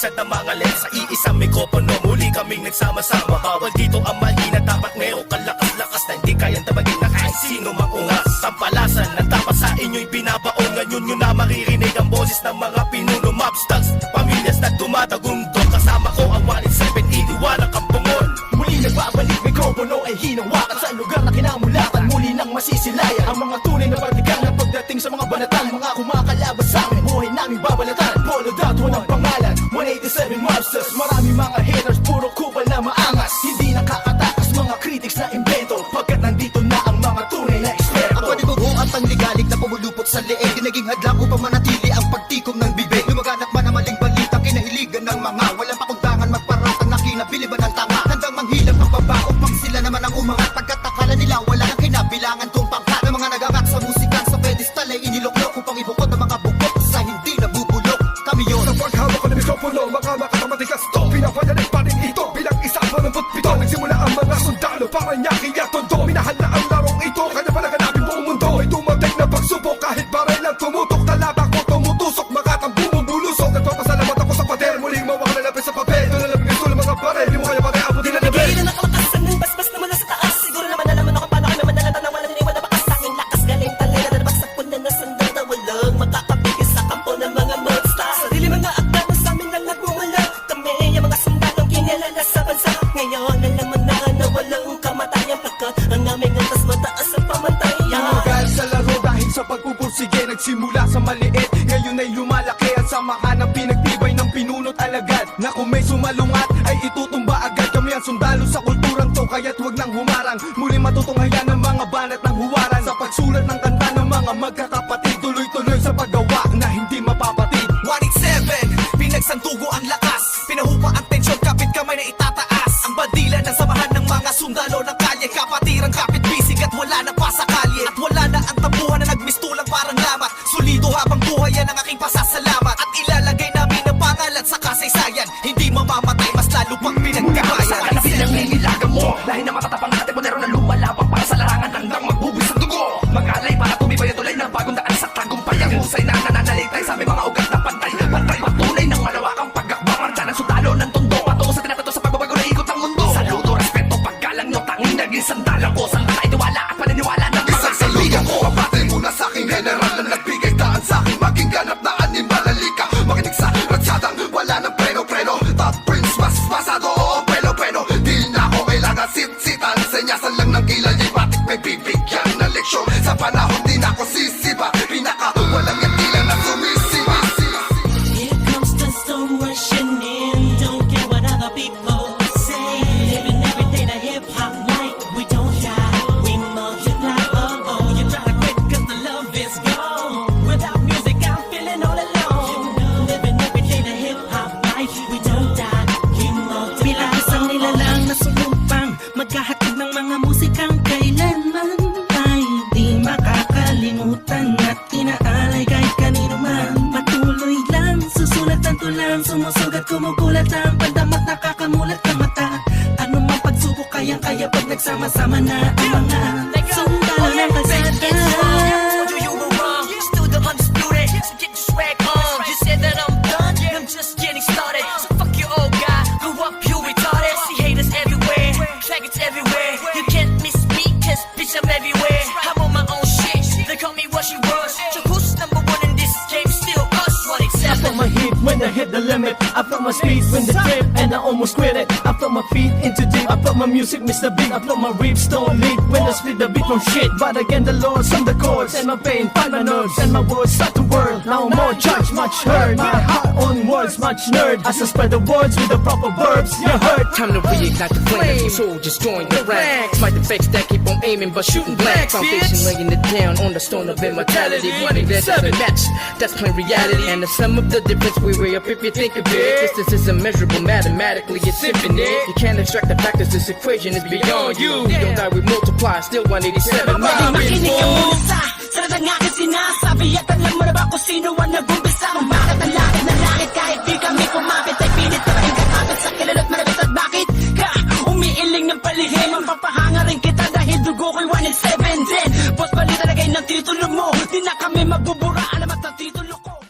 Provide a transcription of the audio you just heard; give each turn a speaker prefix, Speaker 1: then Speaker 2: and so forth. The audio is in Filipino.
Speaker 1: isa't na mga lensa. Iisang mikropono muli kaming nagsama-sama. Bawal dito ang mali na dapat ngayong kalakas-lakas Na hindi kayang tabagin na kahit sino makungas Sampalasan na dapat sa inyo'y binabaon. Ngayon nyo na maririnig ang boses ng mga pinuno. Mobsters Pamilyas na tumatagundo Kasama ko ang 187 iniwala kang pungon
Speaker 2: Muli nagbabalik mikropono ay hinawakan. Sa lugar na kinamulatan muli nang masisilaya Ang mga tunay na partikan na pagdating sa mga banatan. Mga kumakalabas sa amin buhay namin babalatan. Polo dot, walang pangalan. 187 Mobsters Marami mga haters Puro kupal na maangas. Hindi nakakatakas mga critics na invento Pagkat nandito na ang mga tunay na eksperto.
Speaker 3: Ang panibugo at panligalig na pumulupot sa leeg Ginaging hadlang upang manatili ang pagtikom ng bibig. Lumaganap man ang maling balita Kinahiligan ng mga Walang pakundangan magparatang na kinabiliban ng tanga Handang manghilang pagbaba upang sila naman ang umangat. Pagkat akala nila wala nang kinabilangan kung pangkat. Ng mga nagangat sa musikan sa pedestal ay iniluklok Upang ibukod ang mga
Speaker 4: Ngayon
Speaker 5: ay lumalaki Ang samahan ng pinagtibay ng pinunot alagad. Na kung may sumalungat ay itutumba agad. Kami ang sundalo sa kulturang to Kaya't huwag nang humarang. Muli matutunghayan ng mga banat ng huwaran. Sa pagsulat ng kanta ng mga magkakapatid Tuloy-tuloy sa paggawa na hindi mapapatid.
Speaker 2: 187, pinagsandugo ang lakas. Pinahupa ang tensyon, kapit kamay na itataas. Ang bandila ng samahan ng mga sundalo ng
Speaker 1: Lahi na matatapang ng
Speaker 6: kilay Batik
Speaker 4: ang Sumusugat, kumukulat ang pandamat Nakakamulat ang mata. Ano man pagsubok, kayang-kaya Pag nagsama-sama na ang mga
Speaker 1: limit. I felt my speed when the trip, and I almost quit it. I felt my feet into deep. I felt my music Mr. the beat. I felt my ribs don't leak when I split the beat from shit. But again, the Lord's on the chords, and my pain find my nerves, and my words start to whirl. Now more judge, much hurt. My heart words, much nerd. As I spread the words with the proper verbs, you heard.
Speaker 7: Time to reignite the flame. Soldiers join the ranks. Fight the fakes that keep on aiming but shooting blank. Foundation laying it down on the stone of immortality. We be there to match. That's plain reality. And the sum of the difference we weigh up if you think of it. Distance is immeasurable mathematically. It's infinite. You can't extract the factors. This equation is beyond you. We don't die, we multiply. Still 187. Mom,
Speaker 4: Makinig ka muna sa Sarad ang At alam mo na ba kung sino ang nag-umpisa